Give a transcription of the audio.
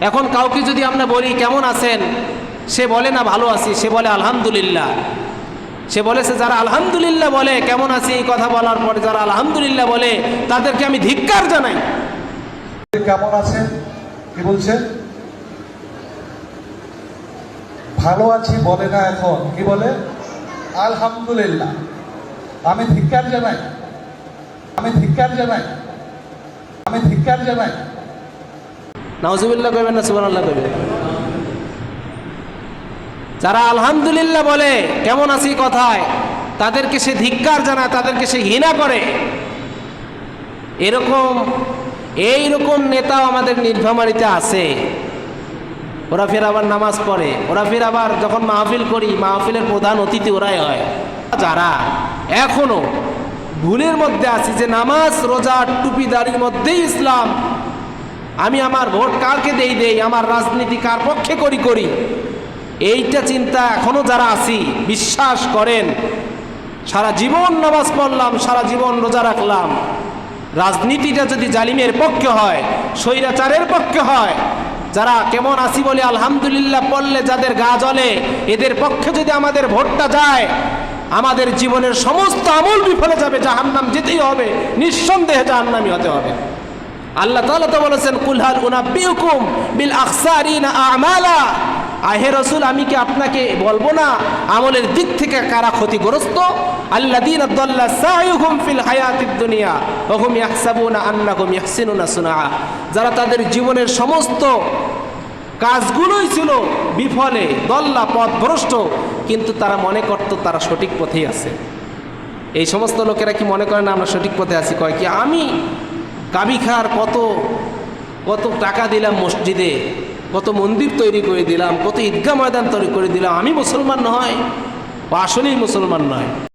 এখন কাউকে যদি আমরা বলি, কেমন আছেন? সে বলে, না, ভালো আছি। সে বলে, আলহামদুলিল্লাহ। সে বলেছে যারা আলহামদুলিল্লাহ বলে, কেমন আছি? এই কথা বলার পরে যারা আলহামদুলিল্লাহ বলে, তাদেরকে আমি ধিক্কার জানাই। কেমন আছেন? কি বলছেন? ভালো আছি বলে না এখন, কি বলে? আলহামদুলিল্লাহ। আমি ধিক্কার জানাই। আমি ধিক্কার জানাই। আমি ধিক্কার জানাই। নাউজুবিল্লাহ করবেন না সুবহানাল্লাহ করবেন যারা আলহামদুলিল্লাহ বলে, কেমন আছি কথায়, তাদেরকে সে ধিক্কার জানায়, তাদেরকে সে ঘৃণা করে। এরকম এই রকম নেতাও আমাদের নীলফামারিতে আছে। ওরা ফের আবার নামাজ পড়ে। ওরা ফের আবার যখন মাহফিল করি, মাহফিলের প্রধান অতিথি ওরাই হয়। যারা এখনও ভুলের মধ্যে আছে যে নামাজ, রোজা, টুপি, দাড়ির মধ্যেই ইসলাম আমি আমার ভোট কাকে দেই দেই, আমার রাজনীতি কার পক্ষে করি করি? এইটা চিন্তা এখনও যারা আছি, বিশ্বাস করেন, সারা জীবন নামাজ পড়লাম, সারা জীবন রোজা রাখলাম। রাজনীতিটা যদি জালিমের পক্ষে হয়, স্বৈরাচারের পক্ষে হয়, যারা কেমন আছি বলে আলহামদুলিল্লাহ পড়লে যাদের গা জ্বলে, এদের পক্ষে যদি আমাদের ভোটটা যায়, আমাদের জীবনের সমস্ত আমল বিফলে যাবে, জাহান্নাম যেতেই হবে, নিঃসন্দেহে জাহান্নামি হতে হবে। আল্লাহ তাআলা তো বলেছেন কুলহাল উনাব্বিউকুম বিল আখসারিনা আমালা। আহে রসুল, আমি কি আপনাকে বলব না, আমলের দিক থেকে কারা ক্ষতিগ্রস্ত? আল্লাযীনা দাল্লা সাইয়ুহুম ফিল হায়াতিদ দুনিয়া, ওয়া হুম ইয়াহসাবুনা আন্নাহুম ইয়াহসিনুনা সুনআ। যারা তাদের জীবনের সমস্ত কাজগুলোই ছিল বিফলে, দল্লা পথ ভ্রষ্ট কিন্তু তারা মনে করতো তারা সঠিক পথেই আছে। এই সমস্ত লোকেরা কি মনে করে না আমরা সঠিক পথে আছি? কয় কি, আমি কাবি খার কত কত টাকা দিলাম মসজিদে, কত মন্দির তৈরি করে দিলাম, কত ঈদগা ময়দান তৈরি করে দিলাম। আমি মুসলমান নয়, বা আসলেই মুসলমান নয়।